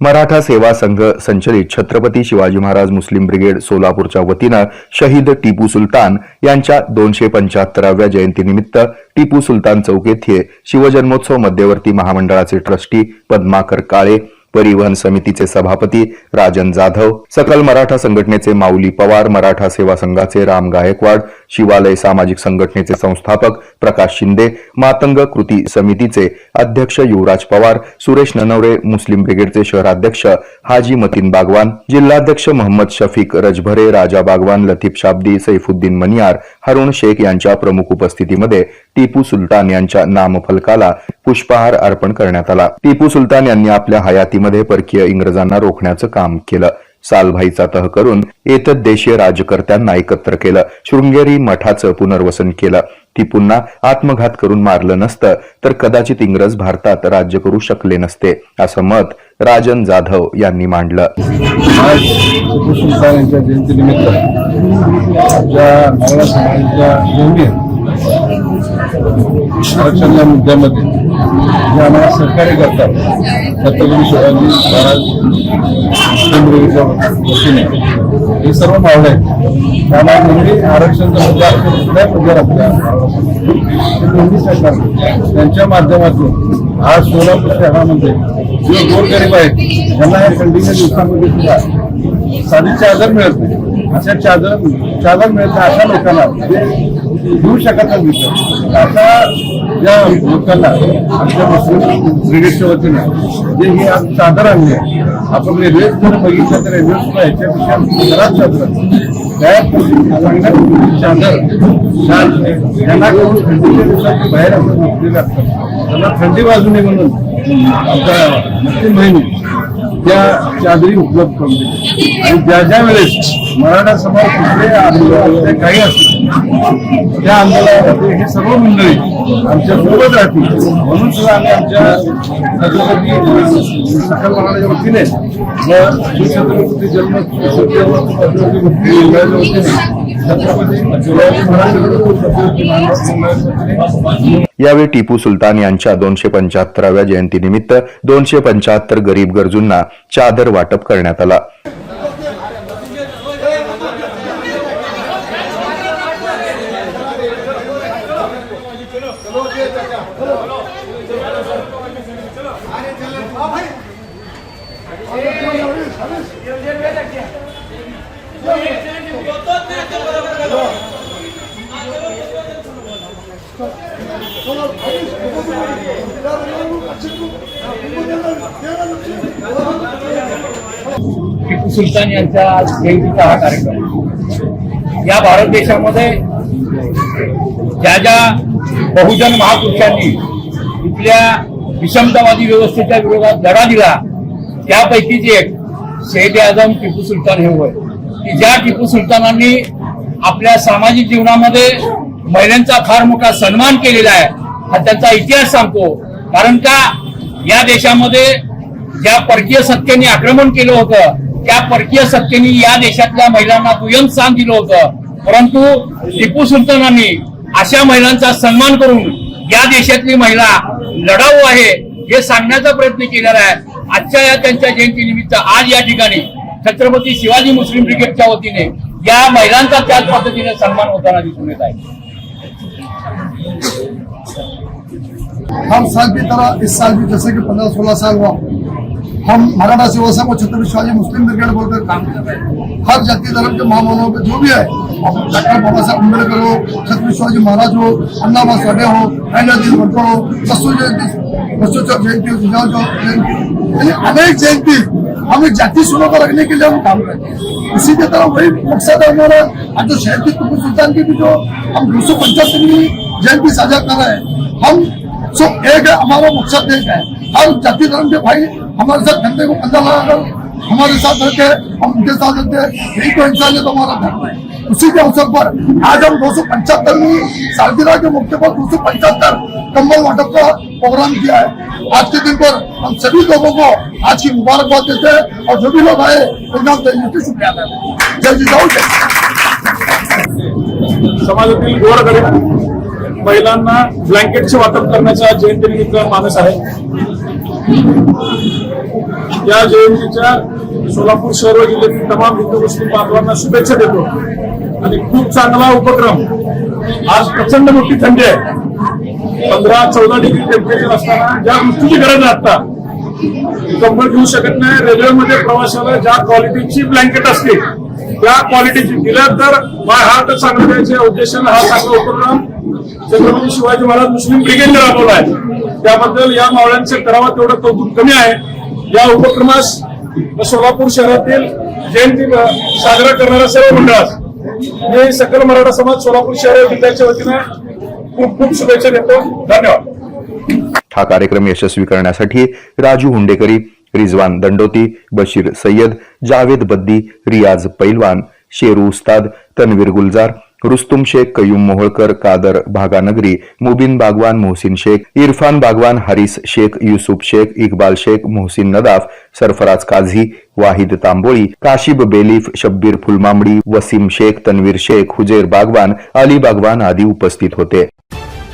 मराठा सेवा संघ संचलित छत्रपती शिवाजी महाराज मुस्लिम ब्रिगेड सोलापूरच्या वतीनं शहीद टिपू सुलतान यांच्या दोनशे पंच्याहत्तराव्या जयंतीनिमित्त टिपू सुलतान चौक येथे शिवजन्मोत्सव मध्यवर्ती महामंडळाचे ट्रस्टी पद्माकर काळे परिवहन समितीचे सभापती राजन जाधव सकल मराठा संघटनेचे माऊली पवार मराठा सेवा संघाचे राम गायकवाड शिवालय सामाजिक संघटनेचे संस्थापक प्रकाश शिंदे मातंग कृती समितीचे अध्यक्ष युवराज पवार सुरेश ननवरे मुस्लिम ब्रिगेडचे शहराध्यक्ष हाजी मतीन बागवान जिल्हाध्यक्ष मोहम्मद शफीक रजभरे राजा बागवान लतीफ शाब्दी सैफुद्दीन मनियार हरुण शेख यांच्या प्रमुख उपस्थितीमध्ये टिपू सुलतान यांच्या नामफलकाला पुष्पहार अर्पण करण्यात आला. टिपू सुलतान यांनी आपल्या हयातीमध्ये परकीय इंग्रजांना रोखण्याचं काम केलं. सालभाईचा तह करून एतद देशीय राजकर्त्यांना एकत्र केलं. शृंगेरी मठाचं पुनर्वसन केलं. टिपूंना आत्मघात करून मारलं नसतं तर कदाचित इंग्रज भारतात राज्य करू शकले नसते असं मत राजन जाधव यांनी मांडलं. आज टिपू सुलतान यांच्या जयंतीनिमित्त आपल्या मुद्द्यामध्ये जे आम्हाला सहकार्य करतात छत्रपती शिवाजी महाराज मुस्लिम वतीने हे सर्व मावळे आहेत. त्यामुळे नेहमी आरक्षणचा मुद्दा कुठल्या मुद्द्यावर आपल्या नेहमी सरकार त्यांच्या माध्यमातून आज सोलापूर शहरामध्ये जे गोरगरीब आहेत त्यांना या थंडीच्या दिवसामध्ये सुद्धा साधी चादर मिळत नाही. अशा चादर चादर मिळत नाही अशा लोकांना घेऊ शकत नाही आता अशा ज्या लोकांना आमच्या मुस्लिम ब्रिगेडच्या वतीने जे ही आज चादर आणली आहे आपण रेल्वे जर बघितलं तर रेल्वे सुद्धा याच्यापेक्षा बराच चादर आहे. त्या चादर शाल यांना करून थंडीच्या दिवसात बाहेर आपण झोपलेले असतात त्यांना थंडी वाजू नये म्हणून आमच्या मुस्लिम बहिणी त्या चादरी उपलब्ध करून दिली. आणि ज्या ज्या वेळेस मराठा समाज कुठले आंदोलन काही असतील त्या आंदोलनामध्ये हे सर्व मंडळी आमच्यासोबत राहतील. म्हणून सुद्धा आम्ही आमच्या छत्रपती सकल मराठाच्या वतीने व श्री छत्रपती जन्म छत्रपती वतीने यावेळी टिपू सुलतान यांच्या दोनशे पंच्याहत्तराव्या जयंतीनिमित्त दोनशे पंच्याहत्तर गरीब गरजूंना चादर वाटप करण्यात आला. टिपू सुलतान यांच्या जयंतीचा हा कार्यक्रम. या भारत देशामध्ये ज्या ज्या बहुजन महापुरुषांनी इथल्या विषमतावादी व्यवस्थेच्या विरोधात लढा दिला त्यापैकीच एक सैद आझम टिपू सुलतान हे होय. की ज्या टिपू सुलतानांनी आपल्या सामाजिक जीवनामध्ये महिलांचा फार मोठा सन्मान केलेला आहे हा त्यांचा इतिहास सांगतो. कारण का या देशामध्ये ज्या परकीय सत्तेने आक्रमण केलं होतं त्या परकीय सत्तेने या देशातल्या महिलांना दुय्यम स्थान दिलं होतं. परंतु टिपू सुलतानांनी अशा महिलांचा सन्मान करून या देशातली महिला लढाऊ आहे हे सांगण्याचा प्रयत्न केलेला आहे. आजच्या या त्यांच्या जयंतीनिमित्त आज या ठिकाणी छत्रपती शिवाजी मुस्लिम ब्रिगेडच्या वतीने या महिलांचा त्याच पद्धतीने सन्मान होताना दिसून येत आहे. हर साल की तरह, इस साल भी जैसे कि पंद्रह सोलह साल हुआ। हम मराठा सेवा और छत्रपति शिवाजी मुस्लिम ब्रिगेड बोलकर काम कर रहे हैं। हर जाति धर्म के महामानव पे जो भी है डॉक्टर बाबा साहब अंबेडकर हो छत्रपति शिवाजी महाराज हो अन्नाबा साडे हो अहिल्यादेवी होळकर हो बसू जयंती बसवेश्वर जयंती जिजाऊ जयंती अनेक जयंती। हम जाति सुनो को रखने के लिए हम काम करते हैं। इसी के तरह वही मकसद है हमारा आज जो शहीद की टिप्पू सुल्तान की भी जो हम दो सौ पचहत्तरवीं जयंती साझा कर रहे हैं हम सब एक है हमारा मकसद एक है हर जाति धर्म के भाई हमारे साथ धंधे को कंधा लगाकर हमारे साथ रहते हैं हम उनके साथ रहते हैं। यही तो इंसानियत हमारा धर्म है। उसी के अवसर पर आज हम दो सौ पंचहत्तरवीं सालगिरह के मौके पर दो सौ पचहत्तर कम्बल वाटप का प्रोग्राम किया है। आज के दिन पर हम सभी लोगों को आज की मुबारकबाद देते हैं और जो भी लोग आए उनका हम तहे दिल से शुक्रिया जय जिजाऊ जय समाजातील गोरगरीब महिलांना ब्लँकेटचे वाटप करण्याचा जयंतीनिमित्त मानस आहे. या जयंतीच्या सोलापूर शहर जिल्ह्यातील तमाम हिंदू मुस्लिम बांधवांना शुभेच्छा देतो. आणि खूप चांगला उपक्रम. आज प्रचंड मोठी थंडी आहे. पंधरा चौदा डिग्री टेम्परेचर असताना ज्या गोष्टीची गरज आहे आता कंबळ घेऊ शकत नाही रेल्वेमध्ये प्रवाशाला ज्या क्वालिटीची ब्लँकेट असते त्या क्वालिटीची दिल्या तर बाय हार्ट चांगलं द्यायच्या उद्देशाने हा चांगला उपक्रम छत्रपती शिवाजी महाराज मुस्लिम ब्रिगेडने राबवला आहे. त्याबद्दल या मावळ्यांचे करावा तेवढं कौतुक कमी आहे. या उपक्रमास सोलापूर शहरातील जयंती साजरा करणाऱ्या सर्व मंडळास मी सकल मराठा समाज सोलापूर शहर जिल्ह्याच्या वतीने खूप खूप शुभेच्छा देतो. धन्यवाद. हा कार्यक्रम यशस्वी करण्यासाठी राजू हुंडेकरी रिजवान दंडोती बशीर सय्यद जावेद बद्दी रियाज पैलवान शेरू उस्ताद तन्वीर गुलजार रुस्तुम शेख कयूम मोहोळकर कादर भागानगरी मुबिन बागवान मोहसिन शेख इरफान बागवान हरीस शेख युसुफ शेख इक्बाल शेख मोहसिन नदाफ सरफराज काझी वाहिद तांबोळी काशिब बेलीफ शब्बीर फुलमामडी वसीम शेख तन्वीर शेख हुजेर बागवान अली बागवान आदी उपस्थित होते.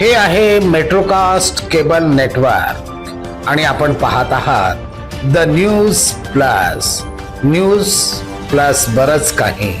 हे आहे मेट्रोकास्ट केबल नेटवर्क. आणि आपण पाहत आहात the news plus. News plus बरच काही.